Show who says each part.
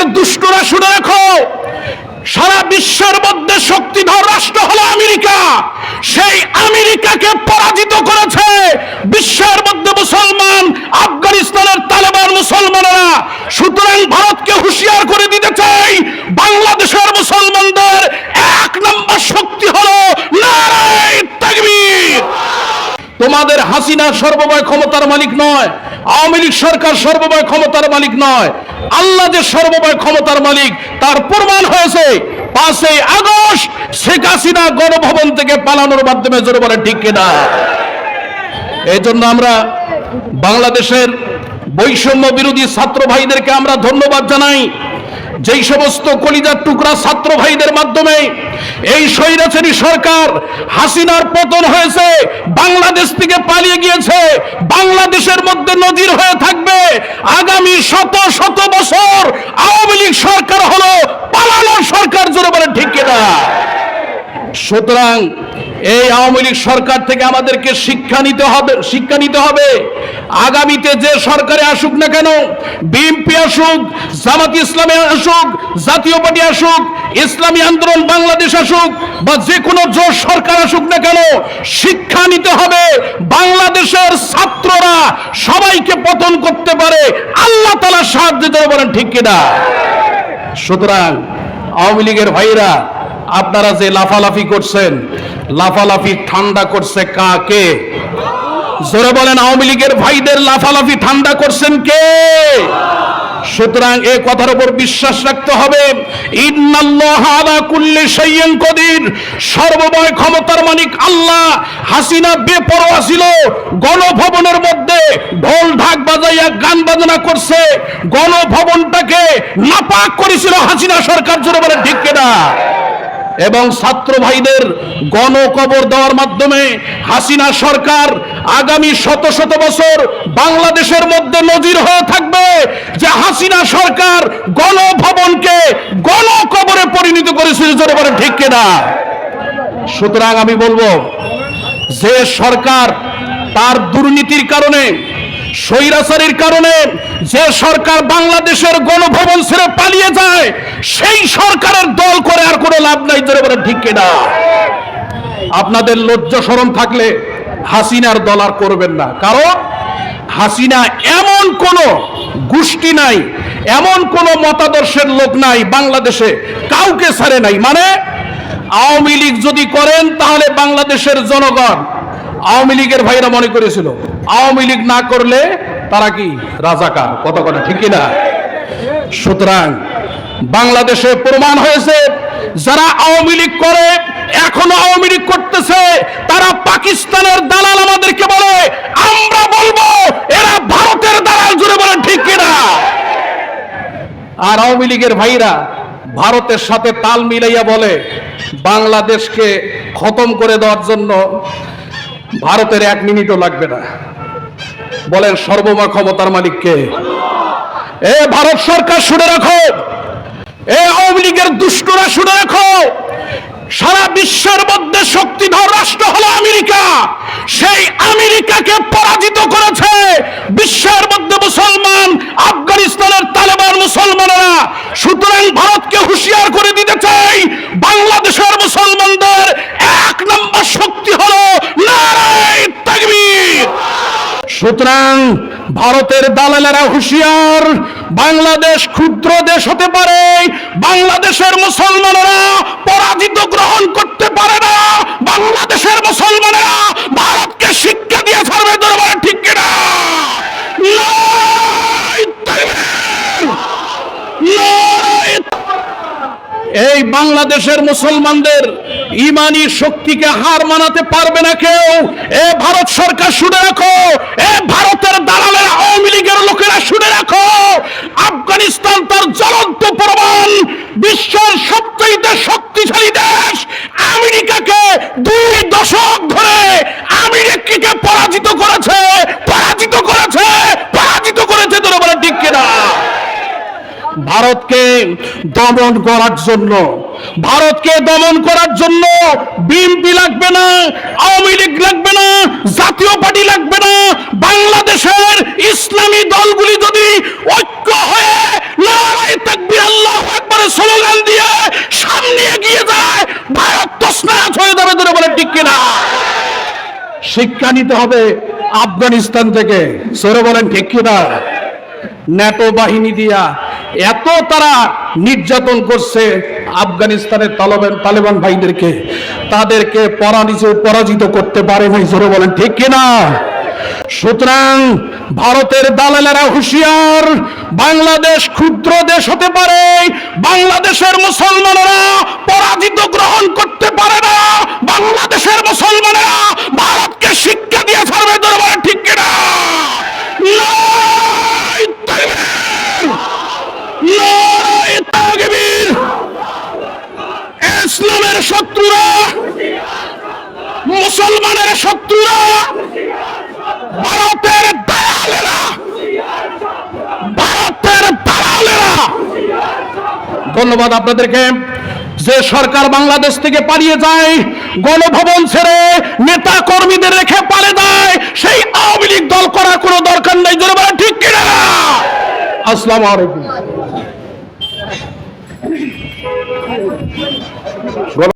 Speaker 1: লীগের দুষ্টরা শুনে রাখো। সারা বিশ্বের মধ্যে শক্তিধর রাষ্ট্র হলো আমেরিকা। সেই আমেরিকাকে পরাজিত করেছে বিশ্বের মধ্যে মুসলমান, আফগানিস্তানের তালেবান মুসলমানেরা। সুতরাং ভারতকে হুঁশিয়ার করে দিতে চাই, বাংলাদেশের মুসলমানদের এক নম্বর শক্তি হলো তোমাদের হাসিনা সর্বময় ক্ষমতার মালিক নয়, আওয়ামী লীগ সরকার সর্বময় ক্ষমতার মালিক নয় আল্লাহ যে সর্বময় ক্ষমতার মালিক, তার প্রমাণ হয়েছে পাঁচই আগস্ট শেখ হাসিনা গণভবন থেকে পালানোর মাধ্যমে জোরে বলে ঠিক কিনা। এই জন্য আমরা বাংলাদেশের বৈষম্য বিরোধী ছাত্র ভাইদেরকে আমরা ধন্যবাদ জানাই। যেই সমস্ত কলিজার টুকরা ছাত্র ভাইদের মাধ্যমে এই স্বৈরাচারী সরকার হাসিনার পতন হয়েছে, বাংলাদেশ থেকে পালিয়ে গিয়েছে, বাংলাদেশের মধ্যে নজির হয়ে থাকবে, আগামী শত শত বছর আওয়ামী লীগ সরকার হলো পালানোর সরকার জোরে বলে ঠিক কিনা সুতরাং এই আওয়ামী লীগ সরকার থেকে আমাদেরকে শিক্ষা নিতে হবে, শিক্ষা নিতে হবে। আগামীতে যে সরকারে আসুক না কেন, বিএনপি আসুক, জামাত ইসলামে আসুক, জাতীয় পার্টি আসুক, ইসলামী আন্দোলন বাংলাদেশ আসুক, বা যে কোনো জোর সরকার আসুক না কেন, শিক্ষা নিতে হবে। বাংলাদেশের ছাত্ররা সবাইকে পতন করতে পারে। আল্লাহ তালা সাহায্য দিতে বলেন, ঠিক কিনা? সুতরাং আওয়ামী লীগের ভাইরা আপনারা যে লাফালাফি করছেন, লাফালাফি ঠান্ডা করছে কাকে? জোরে বলেন, আওয়ামী লীগের ভাইদের লাফালাফি ঠান্ডা করছেন কে? সুতরাং এই কথার উপর বিশ্বাস রাখতে হবে। কদির। সর্বময় ক্ষমতার মালিক আল্লাহ। হাসিনা বেপরোয়া ছিল। গণভবনের মধ্যে ঢোল ঢাক বাজাইয়া গান বাজনা করছে। গণভবনটাকে নাপাক করেছিল হাসিনা সরকার, জোরে বলে ঠিক কিনা? এবং ছাত্র ভাইদের গণকবর দেওয়ার মাধ্যমে হাসিনা সরকার আগামী শত শত বছর বাংলাদেশের মধ্যে নজির হয়ে থাকবে যে হাসিনা সরকার গণভবনকে গণকবরে পরিণত করেছিল জোরে বলে ঠিক কিনা? সুতরাং আমি বলব, যে সরকার তার দুর্নীতির কারণে, স্বৈরাচারীর কারণে, যে সরকার বাংলাদেশের গণভবন ছেড়ে পালিয়ে যায় সেই সরকারের দল করে আর কোনো লাভ নাই, ধরে বলে ঠিক কিনা? আপনাদের লজ্জা শরম থাকলে হাসিনার দল আর করবেন না। কারণ হাসিনা এমন কোন গোষ্ঠী নাই, এমন কোন মতাদর্শের লোক নাই বাংলাদেশে, কাউকে ছাড়ে নাই। মানে আওয়ামী লীগ যদি করেন, তাহলে বাংলাদেশের জনগণ, আওয়ামী লীগের ভাইরা মনে করেছিল, আওয়ামী লীগ না করলে তারা কি রাজাকার? কত কথা ঠিক না সুতরাং বাংলাদেশে প্রমাণ হয়েছে, যারা আওয়ামী লীগ করে, এখনও আওয়ামী লীগ করতেছে, তারা পাকিস্তানের দালাল আমাদেরকে বলে, আমরা বলব, এরা ভারতের দালাল জুড়ে বলে ঠিক কিনা? আর আওয়ামী লীগের ভাইরা ভারতের সাথে তাল মিলাইয়া বলে, বাংলাদেশকে খতম করে দেওয়ার জন্য ভারতের এক মিনিটও লাগবে না। বলেন সর্বময় ক্ষমতার মালিককে। এ ভারত সরকার শুনে রাখো এ আওয়ামী লীগের দুষ্টরা শুনে রাখো। সারা বিশ্বের মধ্যে শক্তিধর রাষ্ট্র হলো আমেরিকা। সেই আমেরিকাকে পরাজিত করেছে বিশ্বের মধ্যে মুসলমান, আফগানিস্তানের তালেবান মুসলমানেরা। সুতরাং ভারতকে হুঁশিয়ার করে দিতে চাই বাংলাদেশের মুসলমানদের। এক নম্বর শক্তি হলো নারায় তাকবীর সুতরাং ভারতের দালালেরা হুঁশিয়ার, বাংলাদেশ ক্ষুদ্র দেশ হতে পারে, বাংলাদেশের মুসলমানেরা পরাজিত গ্রহণ করতে পারে না, বাংলাদেশের মুসলমানেরা ভারতকে শিক্ষা দিয়ে ছাড়বে দরবারে ঠিক কিনা এই বাংলাদেশের মুসলমানদের ইমানি শক্তিকে হার মানাতে পারবে না কেউ। এ ভারত সরকার শুনে রাখো, এ ভারতের দালালের আওয়ামী লীগের লোকেরা শুনে রাখো। আফগানিস্তান তার জ্বলন্ত প্রমাণ, বিশ্বের সবচেয়ে শক্তিশালী দেশ আমেরিকাকে দুই দশক ধরে ভারতকে দমন করার জন্য, ভারতকে দমন করার জন্য বিএনপি লাগবে না, আওয়ামী লীগ লাগবে না, জাতীয় পার্টি লাগবে না, বাংলাদেশের ইসলামী দলগুলি যদি ঐক্য হয়ে লড়াই তাকবীর আল্লাহ একবারে স্লোগান দিয়ে সামনে এগিয়ে যায়, ভারত তসনাত হয়ে যাবে ধরে বলে ঠিক কিনা? শিক্ষা নিতে হবে আফগানিস্তান থেকে, সরে বলেন, ঠিক কিনা? ন্যাটো বাহিনী দিয়া এত তারা নির্যাতন করছে আফগানিস্তানের তালেবান তালেবান ভাইদেরকে। তাদেরকে পরাজিত করতে পারে নাই, জোরে বলেন, ঠিক কিনা? সুতরাং ভারতের দালালেরা হুঁশিয়ার, বাংলাদেশ ক্ষুদ্র দেশ হতে পারে, বাংলাদেশের মুসলমানেরা পরাজিত গ্রহণ করতে পারে না, বাংলাদেশের মুসলমানেরা ভারতকে শিক্ষা দিয়ে ছাড়বে দরবারে ঠিক কিনা নাই তাকবীর! নাই তাকবীর! ইসলামের শত্রুরা, মুসলমানের শত্রুরা, ভারতের দালালেরা ভারতের দালালেরা। ধন্যবাদ আপনাদেরকে। যে সরকার বাংলাদেশ থেকে পালিয়ে যায়, গণভবন ছেড়ে নেতা কর্মীদের রেখে পালে দেয় সেই আওয়ামী লীগ দল করার কোনো দরকার নেই, জোরে ঠিক কিনা? আসসালামু আলাইকুম।